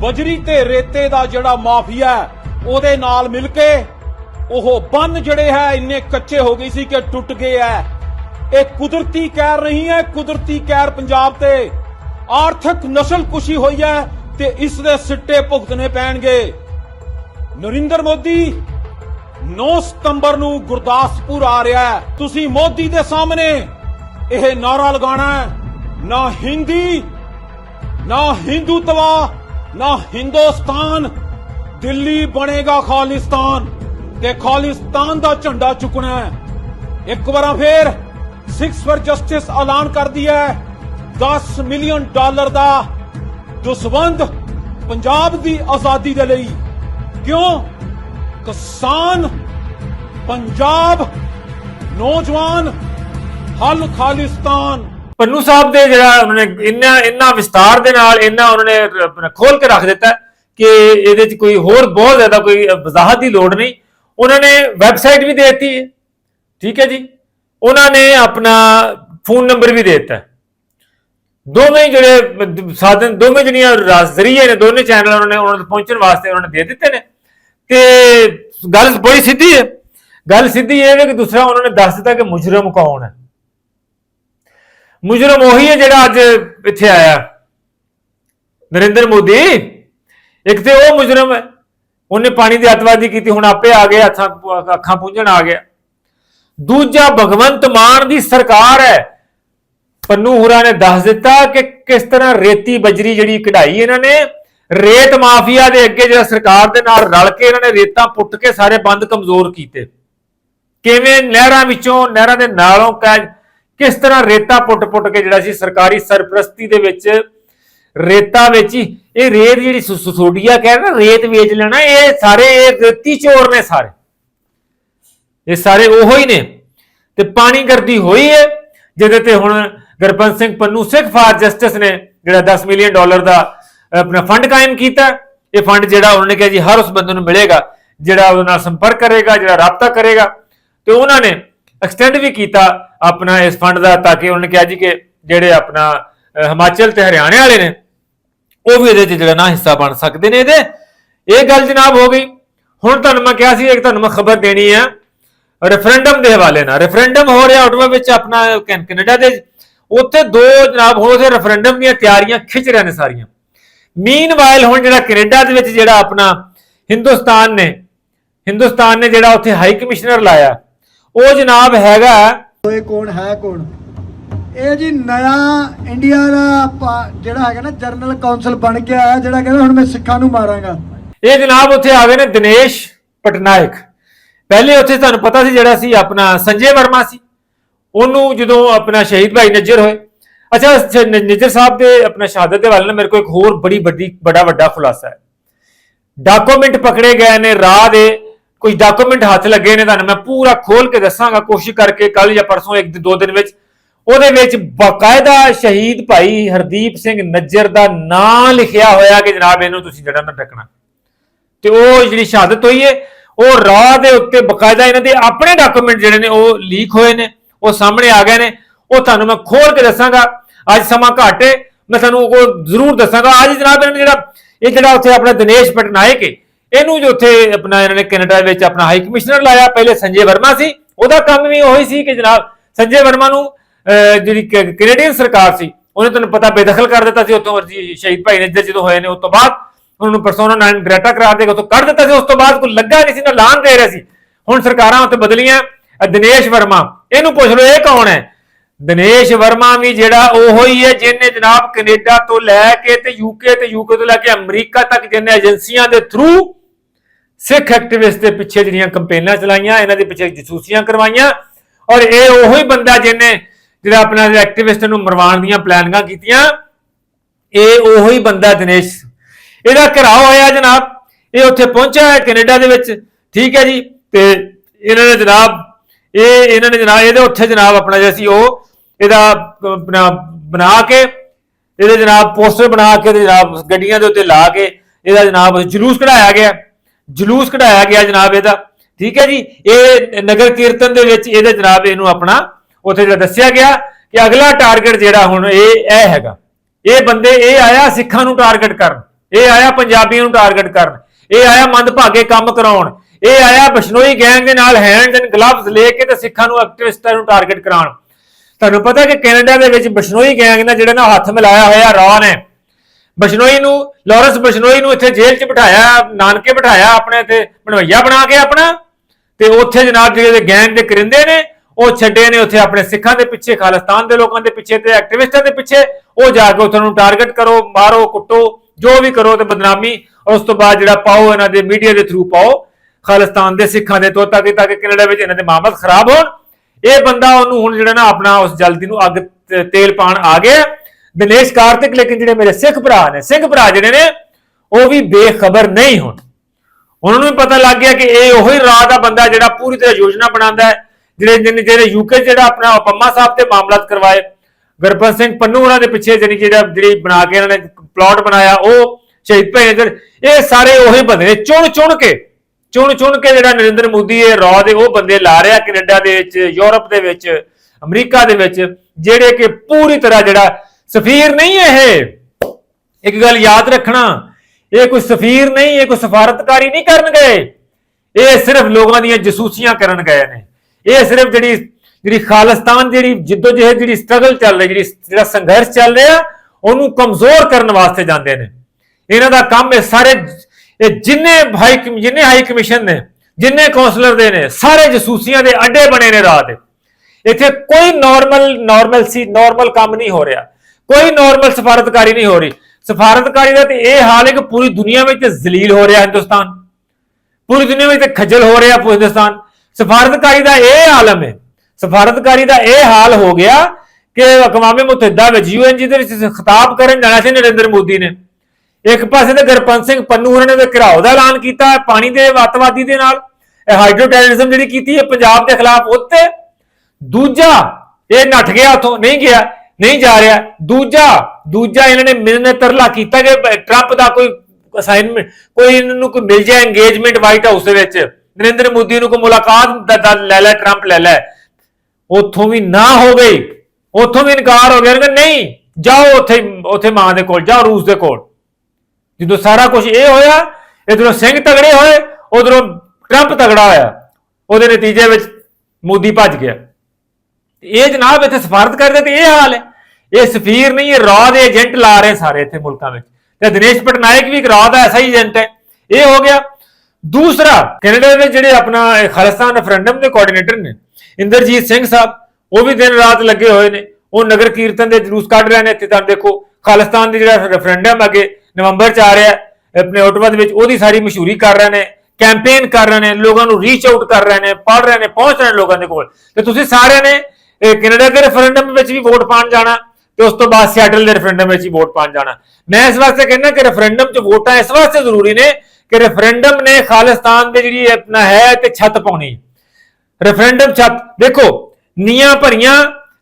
ਬਜਰੀ ਤੇ ਰੇਤੇ ਦਾ ਜਿਹੜਾ ਮਾਫੀਆ ਉਹਦੇ ਨਾਲ ਮਿਲ ਕੇ ਉਹ ਬੰਨ ਜਿਹੜੇ ਹੈ, ਇੰਨੇ ਕੱਚੇ ਹੋ ਗਏ ਸੀ ਕਿ ਟੁੱਟ ਗਏ ਹੈ। ਇਹ ਕੁਦਰਤੀ ਕਹਿਰ ਨਹੀਂ ਹੈ, ਕੁਦਰਤੀ ਕਹਿਰ ਪੰਜਾਬ ਤੇ। ਆਰਥਿਕ ਨਸਲ ਕੁਸ਼ੀ ਹੋਈ ਹੈ ਤੇ ਇਸ ਦੇ ਸਿੱਟੇ ਭੁਗਤਣੇ ਪੈਣਗੇ। ਨਰਿੰਦਰ ਮੋਦੀ 9 ਸਤੰਬਰ ਨੂੰ ਗੁਰਦਾਸਪੁਰ ਆ ਰਿਹਾ ਹੈ। ਤੁਸੀਂ ਮੋਦੀ ਦੇ ਸਾਹਮਣੇ ਇਹ ਨਾਰਾ ਲਗਾਉਣਾ ਨਾ ਹਿੰਦੀ, ਨਾ ਹਿੰਦੂਤਵਾ, ਨਾ ਹਿੰਦੁਸਤਾਨ। ਦਿੱਲੀ ਬਣੇਗਾ ਖਾਲਿਸਤਾਨ। ਤੇ ਖਾਲਿਸਤਾਨ ਦਾ ਝੰਡਾ ਚੁੱਕਣਾ ਹੈ। ਇੱਕ ਵਾਰ ਫੇਰ ਸਿਕਸ ਫॉर ਜਸਟਿਸ ਐਲਾਨ ਕਰਦੀ ਹੈ 10 ਮਿਲੀਅਨ ਡਾਲਰ ਦਾ ਦਸਵੰਦ ਪੰਜਾਬ ਦੀ ਆਜ਼ਾਦੀ ਦੇ ਲਈ। ਕਿਉਂ? ਕਿਸਾਨ, ਪੰਜਾਬ, ਨੌਜਵਾਨ, ਹਲ ਖਾਲਿਸਤਾਨ। ਪੰਨੂ ਸਾਹਿਬ ਦੇ ਜਿਹੜਾ ਉਹਨਾਂ ਨੇ ਇੰਨਾ ਇੰਨਾ ਵਿਸਤਾਰ ਦੇ ਨਾਲ ਇੰਨਾ ਉਹਨਾਂ ਨੇ ਖੋਲ ਕੇ ਰੱਖ ਦਿੱਤਾ ਕਿ ਇਹਦੇ 'ਚ ਕੋਈ ਹੋਰ ਬਹੁਤ ਜ਼ਿਆਦਾ ਕੋਈ ਵਜ਼ਾਹਤ ਦੀ ਲੋੜ ਨਹੀਂ। ਉਹਨਾਂ ਨੇ ਵੈਬਸਾਈਟ ਵੀ ਦੇ ਦਿੱਤੀ ਹੈ। ਠੀਕ ਹੈ ਜੀ। ਉਹਨਾਂ ਨੇ ਆਪਣਾ ਫੋਨ ਨੰਬਰ ਵੀ ਦੇ ਦਿੱਤਾ ਦੋਵੇਂ ਜਿਹੜੇ ਸਾਧਨ, ਦੋਵੇਂ ਜਿਹੜੀਆਂ ਰਾਸ- ਜ਼ਰੀਏ ਨੇ, ਦੋਨੇ ਚੈਨਲ ਉਹਨਾਂ ਨੇ ਉਹਨਾਂ ਤੱਕ ਪਹੁੰਚਣ ਵਾਸਤੇ ਉਹਨਾਂ ਨੇ ਦੇ ਦਿੱਤੇ ਨੇ। ਤੇ ਗੱਲ ਬੜੀ ਸਿੱਧੀ ਹੈ। ਗੱਲ ਸਿੱਧੀ ਇਹ ਹੈ ਕਿ ਦੂਸਰਾ ਉਹਨਾਂ ਨੇ ਦੱਸ ਦਿੱਤਾ ਕਿ ਮੁਜਰਮ ਕੌਣ ਹੈ। ਮੁਜਰਮ ਉਹੀ ਹੈ ਜਿਹੜਾ ਅੱਜ ਇੱਥੇ ਆਇਆ। ਨਰਿੰਦਰ ਮੋਦੀ। ਇੱਕ ਤੇ ਉਹ ਮੁਜਰਮ ਹੈ। ਉਹਨੇ ਪਾਣੀ ਦੀ ਅੱਤਵਾਦੀ ਕੀਤੀ, ਹੁਣ ਆਪੇ ਆ ਗਿਆ ਅੱਖਾਂ ਅੱਖਾਂ ਪੂੰਝਣ ਆ ਗਿਆ। ਦੂਜਾ ਭਗਵੰਤ ਮਾਨ ਦੀ ਸਰਕਾਰ ਹੈ। ਪੰਨੂ ਹੁਰਾ ਨੇ ਦੱਸ ਦਿੱਤਾ ਕਿ ਕਿਸ ਤਰ੍ਹਾਂ ਰੇਤੀ ਬਜਰੀ ਜਿਹੜੀ ਕਢਾਈ ਇਹਨਾਂ ਨੇ, ਰੇਤ ਮਾਫੀਆ ਦੇ ਅੱਗੇ ਜਿਹੜਾ ਸਰਕਾਰ ਦੇ ਨਾਲ ਰਲ ਕੇ ਇਹਨਾਂ ਨੇ ਰੇਤਾਂ ਪੁੱਟ ਕੇ ਸਾਰੇ ਬੰਦ ਕਮਜ਼ੋਰ ਕੀਤੇ। ਕਿਵੇਂ ਨਹਿਰਾਂ ਵਿੱਚੋਂ, ਨਹਿਰਾਂ ਦੇ ਨਾਲੋਂ ਕਾ- ਕਿਸ ਤਰ੍ਹਾਂ ਰੇਤਾ ਪੁੱਟ-ਪੁੱਟ ਕੇ ਜਿਹੜਾ ਸੀ ਸਰਕਾਰੀ ਸਰਪ੍ਰਸਤੀ ਦੇ ਵਿੱਚ ਰੇਤਾ ਵੇਚੀ, ਇਹ ਰੇਤ ਜਿਹੜੀ ਸੁ- ਸੋਡੀਆ ਕਹਿੰਦੇ ਨਾ, ਰੇਤ ਵੇਚ ਲੈਣਾ, ਇਹ ਸਾਰੇ, ਇਹ ਰੇਤੀ ਚੋਰ ਨੇ ਸਾਰੇ। ਇਹ ਸਾਰੇ ਉਹੋ ਹੀ ਨੇ। ਤੇ ਪਾਣੀ ਗਰਦੀ ਹੋਈ ਹੈ ਜਿਹਦੇ ਤੇ ਹੁਣ ਗੁਰਪੰਤ ਸਿੰਘ ਪੰਨੂ, ਸਿੱਖ ਫਾਰ ਜਸਟਿਸ ਨੇ ਜਿਹੜਾ 10 ਮਿਲੀਅਨ ਡਾਲਰ ਦਾ ਆਪਣਾ ਫੰਡ ਕਾਇਮ ਕੀਤਾ। ਇਹ ਫੰਡ ਜਿਹੜਾ ਉਹਨਾਂ ਨੇ ਕਿਹਾ ਜੀ, ਹਰ ਉਸ ਬੰਦੇ ਨੂੰ ਮਿਲੇਗਾ, ਜਿਹੜਾ ਉਹਦੇ ਨਾਲ ਸੰਪਰਕ ਕਰੇਗਾ, ਜਿਹੜਾ ਰਾਬਤਾ ਕਰੇਗਾ। ਤੇ ਉਹਨਾਂ ਨੇ ਐਕਸਟੈਂਡ ਵੀ ਕੀਤਾ ਆਪਣਾ ਇਸ ਫੰਡ ਦਾ, ਤਾਂ ਕਿ ਉਹਨਾਂ ਨੇ ਕਿਹਾ ਜੀ ਕਿ ਜਿਹੜੇ ਆਪਣਾ ਹਿਮਾਚਲ ਤੇ ਹਰਿਆਣੇ ਵਾਲੇ ਨੇ, ਉਹ ਵੀ ਇਹਦੇ 'ਚ ਜਿਹੜਾ ਨਾ ਹਿੱਸਾ ਬਣ ਸਕਦੇ ਨੇ ਇਹਦੇ। ਇਹ ਗੱਲ ਜਨਾਬ ਹੋ ਗਈ। ਹੁਣ ਤੁਹਾਨੂੰ ਮੈਂ ਕਿਹਾ ਸੀ, ਇੱਕ ਤੁਹਾਨੂੰ ਮੈਂ ਖਬਰ ਦੇਣੀ ਆ। ਰੈਫਰੈਂਡਮ ਦੇ ਹਵਾਲੇ ਨਾਲ। ਰੈਫਰੈਂਡਮ ਹੋ ਰਿਹਾ ਆਟਵਾ ਵਿੱਚ ਆਪਣਾ ਕੈਨੇਡਾ ਦੇ। ਉੱਥੇ ਦੋ ਜਨਾਬ, ਹੁਣ ਉਹਦੇ ਰੈਫਰੈਂਡਮ ਦੀਆਂ ਤਿਆਰੀਆਂ ਖਿੱਚ ਰਹੇ ਨੇ ਸਾਰੀਆਂ। ਮੀਨਵਾਈਲ ਹੁਣ ਜਿਹੜਾ ਕੈਨੇਡਾ ਦੇ ਵਿੱਚ ਜਿਹੜਾ ਆਪਣਾ ਹਿੰਦੁਸਤਾਨ ਨੇ ਹਿੰਦੁਸਤਾਨ ਨੇ ਜਿਹੜਾ ਉੱਥੇ ਹਾਈ ਕਮਿਸ਼ਨਰ ਲਾਇਆ, ਉਹ ਜਨਾਬ ਹੈਗਾ। ਇਹ ਕੌਣ, ਹੈ ਕੌਣ? ਇਹ ਜੀ ਨया ਇੰਡੀਆ ਦਾ ਜਿਹੜਾ ਹੈਗਾ ਨਾ ਜਰਨਲ ਕਾਉਂਸਲ ਬਣ ਕੇ ਆਇਆ, ਜਿਹੜਾ ਕਹਿੰਦਾ ਹੁਣ ਮੈਂ ਸਿੱਖਾਂ ਨੂੰ ਮਾਰਾਂਗਾ। ਇਹ ਜਨਾਬ ਉੱਥੇ ਆ ਗਏ ਨੇ ਦਿਨੇਸ਼ ਪਟਨਾਇਕ। ਪਹਿਲੇ ਉੱਥੇ ਤੁਹਾਨੂੰ ਪਤਾ ਸੀ ਜਿਹੜਾ ਸੀ ਆਪਣਾ ਸੰਜੇ ਵਰਮਾ ਸੀ। ਉਹਨੂੰ ਜਦੋਂ ਆਪਣਾ ਸ਼ਹੀਦ ਭਾਈ ਨੱਜਰ ਹੋਏ। ਅੱਛਾ, ਸ- ਨੱਜਰ ਸਾਹਿਬ ਦੇ ਆਪਣਾ ਸ਼ਹਾਦਤ ਦੇ ਵਾਲੇ ਨਾਲ ਮੇਰੇ ਕੋਲ ਇੱਕ ਹੋਰ ਬੜੀ ਵੱਡੀ, ਬੜਾ ਵੱਡਾ ਖੁਲਾਸਾ ਹੈ। ਡਾਕੂਮੈਂਟ ਪਕੜੇ ਗਏ ਨੇ ਰਾਹ ਦੇ। ਕੁਝ ਡਾਕੂਮੈਂਟ ਹੱਥ ਲੱਗੇ ਨੇ ਤੁਹਾਨੂੰ ਮੈਂ ਪੂਰਾ ਖੋਲ ਕੇ ਦੱਸਾਂਗਾ। ਕੋਸ਼ਿਸ਼ ਕਰਕੇ ਕੱਲ ਜਾਂ ਪਰਸੋਂ ਇੱਕ ਦੋ ਦਿਨ ਵਿੱਚ ਉਹਦੇ ਵਿੱਚ ਬਕਾਇਦਾ ਸ਼ਹੀਦ ਭਾਈ ਹਰਦੀਪ ਸਿੰਘ ਨੱਜਰ ਦਾ ਨਾਂ ਲਿਖਿਆ ਹੋਇਆ ਕਿ ਜਨਾਬ ਇਹਨੂੰ ਤੁਸੀਂ ਜਿਹੜਾ ਨਾ ਟੱਕਣਾ ਤੇ ਉਹ ਜਿਹੜੀ ਸ਼ਹਾਦਤ ਹੋਈ ਹੈ ਉਹ ਰਾਹ ਦੇ ਉੱਤੇ ਬਕਾਇਦਾ ਇਹਨਾਂ ਦੇ ਆਪਣੇ ਡਾਕੂਮੈਂਟ ਜਿਹੜੇ ਨੇ ਉਹ ਲੀਕ ਹੋਏ ਨੇ, ਉਹ ਸਾਹਮਣੇ ਆ ਗਏ ਨੇ। ਉਹ ਤੁਹਾਨੂੰ ਮੈਂ ਖੋਲ ਕੇ ਦੱਸਾਂਗਾ। ਅੱਜ ਸਮਾਂ ਘੱਟ ਹੈ ਮੈਂ ਤੁਹਾਨੂੰ ਉਹ ਜ਼ਰੂਰ ਦੱਸਾਂਗਾ। ਅੱਜ ਜਨਾਬ ਇਹਨਾਂ ਨੇ ਜਿਹੜਾ, ਇਹ ਜਿਹੜਾ ਉੱਥੇ ਆਪਣਾ ਦਿਨੇਸ਼ ਪਟਨਾਇਕ ਹੈ ਇਹਨੂੰ ਜੋ ਉੱਥੇ ਆਪਣਾ ਇਹਨਾਂ ਨੇ ਕੈਨੇਡਾ ਵਿੱਚ ਆਪਣਾ ਹਾਈ ਕਮਿਸ਼ਨਰ ਲਾਇਆ। ਪਹਿਲੇ ਸੰਜੇ ਵਰਮਾ ਸੀ। ਉਹਦਾ ਕੰਮ ਵੀ ਉਹੀ ਸੀ ਕਿ ਜਨਾਬ ਸੰਜੇ ਵਰਮਾ ਨੂੰ ਜਿਹੜੀ ਕੈਨੇਡੀਅਨ ਸਰਕਾਰ ਸੀ, ਉਹਨੇ ਤੁਹਾਨੂੰ ਪਤਾ ਬੇਦਖਲ ਕਰ ਦਿੱਤਾ ਸੀ, ਉੱਥੋਂ ਸ਼ਹੀਦ ਭਾਈ ਨੱਜਰ ਜਦੋਂ ਹੋਏ ਨੇ, ਉਸ ਤੋਂ ਬਾਅਦ ਉਹਨਾਂ ਨੂੰ ਪਰਸੋਨਾ ਨਾਨ ਗ੍ਰੈਟਾ ਕਰਾਰ ਦੇ ਕੇ ਕੱਢ ਦਿੱਤਾ ਸੀ, ਉਸ ਤੋਂ ਬਾਅਦ ਕੋਈ ਲੱਗਾ ਨਹੀਂ ਸੀ, ਨਾ ਲਾਣ ਦੇ ਰਿਹਾ ਸੀ। ਹੁਣ ਸਰਕਾਰਾਂ ਉੱਥੇ ਬਦਲੀਆਂ ਇਹ ਦਿਨੇਸ਼ ਵਰਮਾ। ਇਹਨੂੰ ਪੁੱਛ ਲਓ, ਇਹ ਕੌਣ ਹੈ? ਦਿਨੇਸ਼ ਵਰਮਾ ਵੀ ਜਿਹੜਾ ਉਹੋ ਹੀ ਹੈ ਜਿਹਨੇ ਜਨਾਬ ਕੈਨੇਡਾ ਤੋਂ ਲੈ ਕੇ ਤੇ ਯੂਕੇ ਤੇ ਯੂਕੇ ਤੋਂ ਲੈ ਕੇ ਅਮਰੀਕਾ ਤੱਕ ਜਿਹਨੇ ਏਜੰਸੀਆਂ ਦੇ ਥਰੂ ਸਿੱਖ ਐਕਟਿਵਿਸਟ ਦੇ ਪਿੱਛੇ ਜਿਹੜੀਆਂ ਕੰਪੇਨਾਂ ਚਲਾਈਆਂ, ਇਹਨਾਂ ਦੇ ਪਿੱਛੇ ਜਸੂਸੀਆਂ ਕਰਵਾਈਆਂ। ਔਰ ਇਹ ਉਹੋ ਹੀ ਬੰਦਾ ਜਿਹਨੇ ਜਿਹੜਾ ਆਪਣਾ ਐਕਟਿਵਿਸਟ ਨੂੰ ਮਰਵਾਉਣ ਦੀਆਂ ਪਲਾਨਿੰਗਾਂ ਕੀਤੀਆਂ, ਇਹ ਉਹੀ ਬੰਦਾ ਦਿਨੇਸ਼। ਇਹਦਾ ਘਰਾਓ ਹੋਇਆ ਜਨਾਬ। ਇਹ ਉੱਥੇ ਪਹੁੰਚਿਆ ਹੈ ਕੈਨੇਡਾ ਦੇ ਵਿੱਚ। ਠੀਕ ਹੈ ਜੀ, ਤੇ ਇਹਨਾਂ ਨੇ ਜਨਾਬ, ਇਹ ਇਹਨਾਂ ਨੇ ਜਨਾਬ, ਇਹਦੇ ਉੱਥੇ ਜਨਾਬ ਆਪਣਾ ਜਿਹੜਾ ਸੀ ਉਹ, ਇਹਦਾ ਬਣਾ ਕੇ, ਇਹਦੇ ਜਨਾਬ ਪੋਸਟਰ ਬਣਾ ਕੇ ਤੇ ਜਨਾਬ ਗੱਡੀਆਂ ਦੇ ਉੱਤੇ ਲਾ ਕੇ ਇਹਦਾ ਜਨਾਬ ਜਲੂਸ ਕਢਾਇਆ ਗਿਆ। ਜਲੂਸ ਕਢਾਇਆ ਗਿਆ ਜਨਾਬ ਇਹਦਾ। ਠੀਕ ਹੈ ਜੀ, ਇਹ ਨਗਰ ਕੀਰਤਨ ਦੇ ਵਿੱਚ ਇਹਦੇ ਜਨਾਬ ਇਹਨੂੰ ਆਪਣਾ ਉੱਥੇ ਜਿਹੜਾ ਦੱਸਿਆ ਗਿਆ ਕਿ ਅਗਲਾ ਟਾਰਗੇਟ ਜਿਹੜਾ ਹੁਣ ਇਹ ਇਹ ਹੈਗਾ। ਇਹ ਬੰਦੇ, ਇਹ ਆਇਆ ਸਿੱਖਾਂ ਨੂੰ ਟਾਰਗੇਟ ਕਰਨ, ਇਹ ਆਇਆ ਪੰਜਾਬੀਆਂ ਨੂੰ ਟਾਰਗੇਟ ਕਰਨ, ਇਹ ਆਇਆ ਮੰਦਭਾਗੇ ਕੰਮ ਕਰਾਉਣ, ਇਹ ਆਇਆ ਬਸ਼ਨੋਈ ਗੈਂਗ ਦੇ ਨਾਲ ਹੈਂਡ ਐਂਡ ਗਲਵਸ ਲੈ ਕੇ ਤੇ ਸਿੱਖਾਂ ਨੂੰ ਐਕਟਿਵਿਸਟਾਂ ਨੂੰ ਟਾਰਗੇਟ ਕਰਾਉਣ। ਤੁਹਾਨੂੰ ਪਤਾ ਕਿ ਕੈਨੇਡਾ ਦੇ ਵਿੱਚ ਬਸ਼ਨੋਈ ਗੈਂਗ ਨਾਲ ਜਿਹੜਾ ਨਾ ਹੱਥ ਮਿਲਾਇਆ ਹੋਇਆ ਰਾ ਨੇ। ਬਸ਼ਨੋਈ ਨੂੰ, ਲਾਰੈਂਸ ਬਸ਼ਨੋਈ ਨੂੰ ਇੱਥੇ ਜੇਲ੍ਹ 'ਚ ਬਿਠਾਇਆ, ਨਾਨਕੇ ਬਿਠਾਇਆ ਆਪਣੇ ਇੱਥੇ ਬਣਵਈਆ ਬਣਾ ਕੇ ਆਪਣਾ। ਤੇ ਉੱਥੇ ਜਨਾਬ ਜਿਹੜੇ ਗੈਂਗ ਦੇ ਕਰਿੰਦੇ ਨੇ ਉਹ ਛੱਡੇ ਨੇ ਉੱਥੇ ਆਪਣੇ ਸਿੱਖਾਂ ਦੇ ਪਿੱਛੇ, ਖਾਲਿਸਤਾਨ ਦੇ ਲੋਕਾਂ ਦੇ ਪਿੱਛੇ ਤੇ ਐਕਟਿਵਿਸਟਾਂ ਦੇ ਪਿੱਛੇ। ਉਹ ਜਾ ਕੇ ਉਹਨਾਂ ਨੂੰ ਟਾਰਗੇਟ ਕਰੋ, ਮਾਰੋ, ਕੁੱਟੋ, ਜੋ ਵੀ ਕਰੋ ਤੇ ਬਦਨਾਮੀ। ਔਰ ਉਸ ਤੋਂ ਬਾਅਦ ਜਿਹੜਾ ਪਾਓ ਇਹਨਾਂ ਦੇ ਮੀਡੀਆ ਦੇ ਥਰੂ ਪਾਓ, ਖਾਲਿਸਤਾਨ ਦੇ ਸਿੱਖਾਂ ਦੇ ਤੋਂ ਤਾਂ ਕਿ ਤਾਂ ਕਿ ਕੈਨੇਡਾ ਵਿੱਚ ਇਹਨਾਂ ਦੇ ਮਾਮਲ ਖਰਾਬ ਹੋਣ। ਇਹ ਬੰਦਾ ਉਹਨੂੰ ਹੁਣ ਜਿਹੜਾ ਨਾ ਆਪਣਾ ਉਸ ਜਲਦੀ ਨੂੰ ਅੱਗ ਤੇਲ ਪਾਣ ਆ ਗਿਆ। ਦਿਨੇਸ਼ ਕਾਰਤਿਕ, ਲੇਕਿਨ ਜਿਹੜੇ ਮੇਰੇ ਸਿੱਖ ਭਰਾ ਨੇ, ਸਿੱਖ ਭਰਾ ਜਿਹੜੇ ਨੇ, ਉਹ ਵੀ ਬੇਖਬਰ ਨਹੀਂ ਹੁਣ। ਉਹਨਾਂ ਨੂੰ ਵੀ ਪਤਾ ਲੱਗ ਗਿਆ ਕਿ ਇਹ ਉਹੀ ਰਾਹ ਦਾ ਬੰਦਾ ਜਿਹੜਾ ਪੂਰੀ ਤਰ੍ਹਾਂ ਯੋਜਨਾ ਬਣਾਉਂਦਾ ਹੈ। ਜਿਹੜੇ ਜਿਹਨੇ- ਜਿਹੜੇ ਯੂਕੇ ਜਿਹੜਾ ਆਪਣਾ ਪੰਮਾ ਸਾਹਿਬ ਤੇ ਮਾਮਲਾਤ ਕਰਵਾਏ ਗੁਰਪ੍ਰੀਤ ਸਿੰਘ ਪੰਨੂ ਉਹਨਾਂ ਦੇ ਪਿੱਛੇ ਜਿਹੜੀ ਜਿਹੜਾ ਜਿਹੜੀ ਬਣਾ ਕੇ ਇਹਨਾਂ ਨੇ ਪਲਾਟ ਬਣਾਇਆ, ਉਹ ਸ਼ਹੀਦ ਭਏ ਇਹ ਸਾਰੇ ਉਹੀ ਬੰਦੇ ਨੇ, ਚੁਣ ਚੁਣ ਕੇ, ਚੁਣ ਚੁਣ ਕੇ ਜਿਹੜਾ ਨਰਿੰਦਰ ਮੋਦੀ ਇਹ ਰੌ ਦੇ ਉਹ ਬੰਦੇ ਲਾ ਰਿਹਾ ਕੈਨੇਡਾ ਦੇ ਵਿੱਚ, ਯੂਰਪ ਦੇ ਵਿੱਚ, ਅਮਰੀਕਾ ਦੇ ਵਿੱਚ, ਜਿਹੜੇ ਕਿ ਪੂਰੀ ਤਰ੍ਹਾਂ ਜਿਹੜਾ ਸਫੀਰ ਨਹੀਂ ਇਹ। ਇੱਕ ਗੱਲ ਯਾਦ ਰੱਖਣਾ, ਇਹ ਕੋਈ ਸਫੀਰ ਨਹੀਂ, ਇਹ ਕੋਈ ਸਫਾਰਤਕਾਰੀ ਨਹੀਂ ਕਰਨ ਗਏ ਇਹ ਸਿਰਫ ਲੋਕਾਂ ਦੀਆਂ ਜਸੂਸੀਆਂ ਕਰਨ ਗਏ ਨੇ। ਇਹ ਸਿਰਫ ਜਿਹੜੀ ਜਿਹੜੀ ਖਾਲਿਸਤਾਨ ਜਿਹੜੀ ਜਿੱਦੋ ਜਿਹੇ ਜਿਹੜੀ ਸਟਰਗਲ ਚੱਲ ਰਹੀ, ਜਿਹੜੀ ਜਿਹੜਾ ਸੰਘਰਸ਼ ਚੱਲ ਰਿਹਾ, ਉਹਨੂੰ ਕਮਜ਼ੋਰ ਕਰਨ ਵਾਸਤੇ ਜਾਂਦੇ ਨੇ। ਇਹਨਾਂ ਦਾ ਕੰਮ ਇਹ ਸਾਰੇ, ਇਹ ਜਿੰਨੇ ਹਾਈ ਜਿੰਨੇ ਹਾਈ ਕਮਿਸ਼ਨ ਨੇ, ਜਿੰਨੇ ਕਾਉਂਸਲਰ ਦੇ ਨੇ, ਸਾਰੇ ਜਸੂਸੀਆਂ ਦੇ ਅੱਡੇ ਬਣੇ ਨੇ ਰਾਤ ਦੇ। ਇੱਥੇ ਕੋਈ ਨਾਰਮਲ ਨਾਰਮਲ ਸੀ ਨਾਰਮਲ ਕੰਮ ਨਹੀਂ ਹੋ ਰਿਹਾ। ਕੋਈ ਨਾਰਮਲ ਸਫਾਰਤਕਾਰੀ ਨਹੀਂ ਹੋ ਰਹੀ। ਸਫਾਰਤਕਾਰੀ ਦਾ ਤੇ ਇਹ ਹਾਲ ਹੈ ਕਿ ਪੂਰੀ ਦੁਨੀਆ ਵਿੱਚ ਜ਼ਲੀਲ ਹੋ ਰਿਹਾ ਹਿੰਦੁਸਤਾਨ। ਪੂਰੀ ਦੁਨੀਆ ਵਿੱਚ ਖੱਜਲ ਹੋ ਰਿਹਾ ਹਿੰਦੁਸਤਾਨ ਸਫਾਰਤਕਾਰੀ ਦਾ ਇਹ ਆਲਮ ਹੈ। ਸਫਾਰਤਕਾਰੀ ਦਾ ਇਹ ਹਾਲ ਹੋ ਗਿਆ ਕਿ ਅਕਵਾਮੇ ਮੁਤਹਿਦਾ ਵਿੱਚ ਯੂਐਨਜੀ ਦੇ ਵਿੱਚ ਖਿਤਾਬ ਕਰਨ ਜਾਣਾ ਸੀ ਨਰਿੰਦਰ ਮੋਦੀ ਨੇ। ਇੱਕ ਪਾਸੇ ਤੇ ਗੁਰਪੰਤ ਸਿੰਘ ਪੰਨੂ ਹੋਰਾਂ ਨੇ ਤੇ ਘਿਰਾਓ ਦਾ ਐਲਾਨ ਕੀਤਾ ਪਾਣੀ ਦੇ ਵੱਤਵਾਦੀ ਦੇ ਨਾਲ। ਇਹ ਹਾਈਡਰੋ ਟੈਰਰਿਜ਼ਮ ਜਿਹੜੀ ਕੀਤੀ ਹੈ ਪੰਜਾਬ ਦੇ ਖਿਲਾਫ ਉੱਤੇ। ਦੂਜਾ ਇਹ ਨੱਠ ਗਿਆ ਉਥੋਂ, ਨਹੀਂ ਗਿਆ, ਨਹੀਂ ਜਾ ਰਿਹਾ। ਦੂਜਾ ਦੂਜਾ ਇਹਨਾਂ ਨੇ ਮਿਲਨੇ ਤਰਲਾ ਕੀਤਾ ਕਿ ਟਰੰਪ ਦਾ ਕੋਈ ਅਸਾਈਨਮੈਂਟ ਕੋਈ ਇਹਨਾਂ ਨੂੰ ਕੋਈ ਮਿਲ ਜਾਏ ਇੰਗੇਜਮੈਂਟ ਵਾਈਟ ਹਾਊਸ ਦੇ ਵਿੱਚ। ਨਰਿੰਦਰ ਮੋਦੀ ਨੂੰ ਕੋਈ ਮੁਲਾਕਾਤ ਦਾ- ਲੈ ਲੈ, ਟਰੰਪ ਲੈ ਲੈ। ਉੱਥੋਂ ਵੀ ਨਾ ਹੋ ਗਈ ਉੱਥੋਂ ਵੀ ਇਨਕਾਰ ਹੋ ਗਿਆ ਕਿ ਨਹੀਂ, ਜਾਓ ਉੱਥੇ ਉੱਥੇ ਮਾਂ ਦੇ ਕੋਲ, ਜਾਓ ਰੂਸ ਦੇ ਕੋਲ। ਜਦੋਂ ਸਾਰਾ ਕੁਝ ਇਹ ਹੋਇਆ, ਇਧਰੋਂ ਸਿੰਘ ਤਗੜੇ ਹੋਏ, ਉਧਰੋਂ ਟਰੰਪ ਤਗੜਾ ਹੋਇਆ। ਉਹਦੇ ਨਤੀਜੇ ਵਿੱਚ ਮੋਦੀ ਭੱਜ ਗਿਆ। ਇਹ ਜਨਾਬ ਇੱਥੇ ਸਫਾਰਤ ਕਰਦੇ ਤੇ ਇਹ ਹਾਲ ਹੈ। ਇਹ ਸਫੀਰ ਨਹੀਂ, ਇਹ ਰਾਹ ਦੇ ਏਜੰਟ ਲਾ ਰਹੇ ਸਾਰੇ ਇੱਥੇ ਮੁਲਕਾਂ ਵਿੱਚ। ਤੇ ਦਿਨੇਸ਼ ਪਟਨਾਇਕ ਵੀ ਇੱਕ ਰਾਹ ਦਾ ਐਸਾ ਹੀ ਏਜੰਟ ਹੈ। ਇਹ ਹੋ ਗਿਆ। ਦੂਸਰਾ, ਕੈਨੇਡਾ ਦੇ ਜਿਹੜੇ ਆਪਣਾ ਖਾਲਿਸਤਾਨ ਰੈਫਰੈਂਡਮ ਦੇ ਕੋਆਰਡੀਨੇਟਰ ਨੇ, ਇੰਦਰਜੀਤ ਸਿੰਘ ਸਾਹਿਬ, ਉਹ ਵੀ ਦਿਨ ਰਾਤ ਲੱਗੇ ਹੋਏ ਨੇ। ਉਹ ਨਗਰ ਕੀਰਤਨ ਦੇ ਜਲੂਸ ਕੱਢ ਰਹੇ ਨੇ ਇੱਥੇ ਤਾਂ ਦੇਖੋ, ਖਾਲਿਸਤਾਨ ਦੀ ਜਿਹੜਾ ਰੈਫਰੈਂਡਮ ਅੱਗੇ ਨਵੰਬਰ ਚ ਆ ਰਿਹਾ ਆਪਣੇ ਓਟਵਾ ਦੇ ਵਿੱਚ ਉਹਦੀ ਸਾਰੀ ਮਸ਼ਹੂਰੀ ਕਰ ਰਹੇ ਨੇ ਕੈਂਪੇਨ ਕਰ ਰਹੇ ਨੇ, ਲੋਕਾਂ ਨੂੰ ਰੀਚ ਆਊਟ ਕਰ ਰਹੇ ਨੇ ਪੜ ਰਹੇ ਨੇ, ਪਹੁੰਚ ਰਹੇ ਨੇ ਲੋਕਾਂ ਦੇ ਕੋਲ। ਤੇ ਤੁਸੀਂ ਸਾਰਿਆਂ ਨੇ ਕੈਨੇਡਾ ਦੇ ਰੈਫਰੈਂਡਮ ਵਿੱਚ ਵੀ ਵੋਟ ਪਾਣ ਜਾਣਾ ਤੇ ਉਸ ਤੋਂ ਬਾਅਦ ਸਿਆਟਲ ਦੇ ਰੈਫਰੈਂਡਮ ਵਿੱਚ ਵੀ ਵੋਟ ਪਾਣ ਜਾਣਾ। ਮੈਂ ਇਸ ਵਾਸਤੇ ਕਹਿੰਦਾ ਕਿ ਰੈਫਰੈਂਡਮ 'ਚ ਵੋਟਾਂ ਇਸ ਵਾਸਤੇ ਜ਼ਰੂਰੀ ਨੇ ਕਿ ਰੈਫਰੈਂਡਮ ਨੇ ਖਾਲਿਸਤਾਨ ਦੇ ਜਿਹੜੀ ਆਪਣਾ ਹੈ ਤੇ ਛੱਤ ਪਾਉਣੀ। ਰੈਫਰੈਂਡਮ ਛੱਤ, ਦੇਖੋ ਨੀਆਂ ਭਰੀਆਂ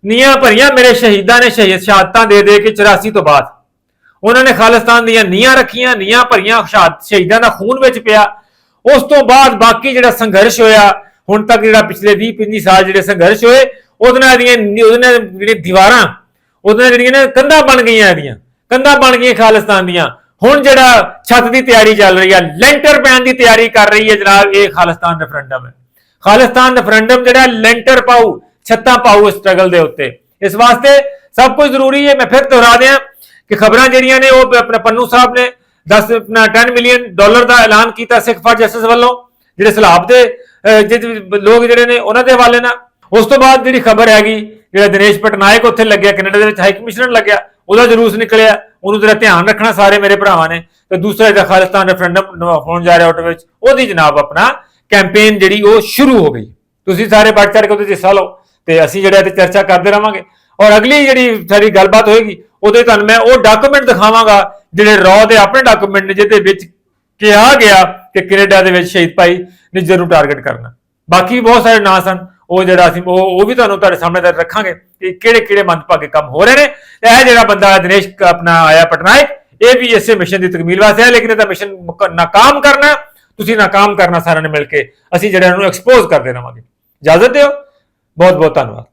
ਨੀਆਂ ਭਰੀਆਂ ਮੇਰੇ ਸ਼ਹੀਦਾਂ ਨੇ ਸ਼ਹੀਦ ਸ਼ਹਾਦਤਾਂ ਦੇ ਦੇ ਕੇ 84 ਤੋਂ ਬਾਅਦ। ਉਹਨਾਂ ਨੇ ਖਾਲਿਸਤਾਨ ਦੀਆਂ ਨੀਆਂ ਰੱਖੀਆਂ ਨੀਆਂ ਭਰੀਆਂ, ਸ਼ਹਾਦ, ਸ਼ਹੀਦਾਂ ਦਾ ਖੂਨ ਵਿੱਚ ਪਿਆ। ਉਸ ਤੋਂ ਬਾਅਦ ਬਾਕੀ ਜਿਹੜਾ ਸੰਘਰਸ਼ ਹੋਇਆ, ਹੁਣ ਤੱਕ ਜਿਹੜਾ ਪਿਛਲੇ 20 25 ਸਾਲ ਜਿਹੜੇ ਸੰਘਰਸ਼ ਹੋਏ, ਉਹਦੇ ਨਾਲ ਦੀਆਂ ਉਹਦੇ ਨਾਲ ਜਿਹੜੀਆਂ ਦੀਵਾਰਾਂ, ਉਹਦੇ ਨਾਲ ਜਿਹੜੀਆਂ ਨੇ ਕੰਧਾਂ ਬਣ ਗਈਆਂ ਇਹਦੀਆਂ ਕੰਧਾਂ ਬਣ ਗਈਆਂ ਖਾਲਿਸਤਾਨ ਦੀਆਂ। ਹੁਣ ਜਿਹੜਾ ਛੱਤ ਦੀ ਤਿਆਰੀ ਚੱਲ ਰਹੀ ਹੈ ਲੈਂਟਰ ਪੈਣ ਦੀ ਤਿਆਰੀ ਕਰ ਰਹੀ ਹੈ ਜਨਾਬ, ਇਹ ਖਾਲਿਸਤਾਨ ਰੈਫਰੈਂਡਮ ਹੈ। ਖਾਲਿਸਤਾਨ ਰੈਫਰੈਂਡਮ ਜਿਹੜਾ ਲੈਂਟਰ ਪਾਉ ਛੱਤਾਂ ਪਾਉ ਸਟਰਗਲ ਦੇ ਉੱਤੇ। ਇਸ ਵਾਸਤੇ ਸਭ ਕੁਝ ਜ਼ਰੂਰੀ ਹੈ, ਮੈਂ ਫਿਰ ਦੁਹਰਾ ਦਿਆਂ ਕਿ ਖਬਰਾਂ ਜਿਹੜੀਆਂ ਨੇ ਉਹ ਆਪਣਾ ਪੰਨੂ ਸਾਹਿਬ ਨੇ 10 ਆਪਣਾ 10 ਮਿਲੀਅਨ ਡਾਲਰ ਦਾ ਐਲਾਨ ਕੀਤਾ ਸਿੱਖ ਫਾਰ ਜਸਟਿਸ ਵੱਲੋਂ, ਜਿਹੜੇ ਸਲਾਬ ਦੇ ਲੋਕ ਜਿਹੜੇ ਨੇ ਉਹਨਾਂ ਦੇ ਹਵਾਲੇ ਨਾਲ। ਉਸ ਤੋਂ ਬਾਅਦ ਜਿਹੜੀ ਖਬਰ ਹੈਗੀ, ਜਿਹੜਾ ਦਿਨੇਸ਼ ਪਟਨਾਇਕ ਉੱਥੇ ਲੱਗਿਆ, ਕੈਨੇਡਾ ਦੇ ਵਿੱਚ ਹਾਈ ਕਮਿਸ਼ਨਰ ਲੱਗਿਆ ਉਹਦਾ ਜਲੂਸ ਨਿਕਲਿਆ, ਉਹਨੂੰ ਜਰਾ ਧਿਆਨ ਰੱਖਣਾ ਸਾਰੇ ਮੇਰੇ ਭਰਾਵਾਂ ਨੇ। ਤੇ ਦੂਸਰਾ ਜਿਹੜਾ ਖਾਲਿਸਤਾਨ ਰੈਫਰੈਂਡਮ ਹੋਣ ਜਾ ਰਿਹਾ ਉਹਦੇ ਵਿੱਚ, ਉਹਦੀ ਜਨਾਬ ਆਪਣਾ ਕੈਂਪੇਨ ਜਿਹੜੀ ਉਹ ਸ਼ੁਰੂ ਹੋ ਗਈ। ਤੁਸੀਂ ਸਾਰੇ ਵੱਧ ਚੜ ਕੇ ਉਹਦੇ 'ਚ ਹਿੱਸਾ ਲਓ ਤੇ ਅਸੀਂ ਜਿਹੜਾ ਤੇ ਚਰਚਾ ਕਰਦੇ ਰਵਾਂਗੇ। ਔਰ ਅਗਲੀ ਜਿਹੜੀ ਸਾਡੀ ਗੱਲਬਾਤ ਹੋਏਗੀ, ਉਹਦੇ ਤੁਹਾਨੂੰ ਮੈਂ ਉਹ ਡਾਕੂਮੈਂਟ ਦਿਖਾਵਾਂਗਾ, ਜਿਹੜੇ ਰॉ ਦੇ ਆਪਣੇ ਡਾਕੂਮੈਂਟ ਨੇ, ਜਿਹਦੇ ਵਿੱਚ ਕਿਹਾ ਗਿਆ ਕਿ ਕੈਨੇਡਾ ਦੇ ਵਿੱਚ ਸ਼ਹੀਦ ਭਾਈ ਨਿੱਜਰ ਨੂੰ ਟਾਰਗੇਟ ਕਰਨਾ। ਬਾਕੀ ਵੀ ਬਹੁਤ ਸਾਰੇ ਨਾਂ ਸਨ। ਉਹ ਜਿਹੜਾ ਅਸੀਂ, ਉਹ ਉਹ ਵੀ ਤੁਹਾਨੂੰ ਤੁਹਾਡੇ ਸਾਹਮਣੇ ਤਾਂ ਰੱਖਾਂਗੇ ਕਿ ਕਿਹੜੇ ਕਿਹੜੇ ਮੰਦਭਾਗੇ ਕੰਮ ਹੋ ਰਹੇ ਨੇ। ਇਹ ਜਿਹੜਾ ਬੰਦਾ ਦਿਨੇਸ਼ ਆਪਣਾ ਆਇਆ ਪਟਨਾਇਕ, ਇਹ ਵੀ ਇਸੇ ਮਿਸ਼ਨ ਦੀ ਤਕਮੀਲ ਵਾਸਤੇ ਹੈ, ਲੇਕਿਨ ਇਹਦਾ ਮਿਸ਼ਨ ਨਾਕਾਮ ਕਰਨਾ, ਤੁਸੀਂ ਨਾਕਾਮ ਕਰਨਾ ਸਾਰਿਆਂ ਨੇ ਮਿਲ ਕੇ ਅਸੀਂ ਜਿਹੜਾ ਇਹਨੂੰ ਐਕਸਪੋਜ਼ ਕਰਦੇ ਰਵਾਂਗੇ। ਇਜਾਜ਼ਤ ਦਿਓ। ਬਹੁਤ ਬਹੁਤ ਧੰਨਵਾਦ।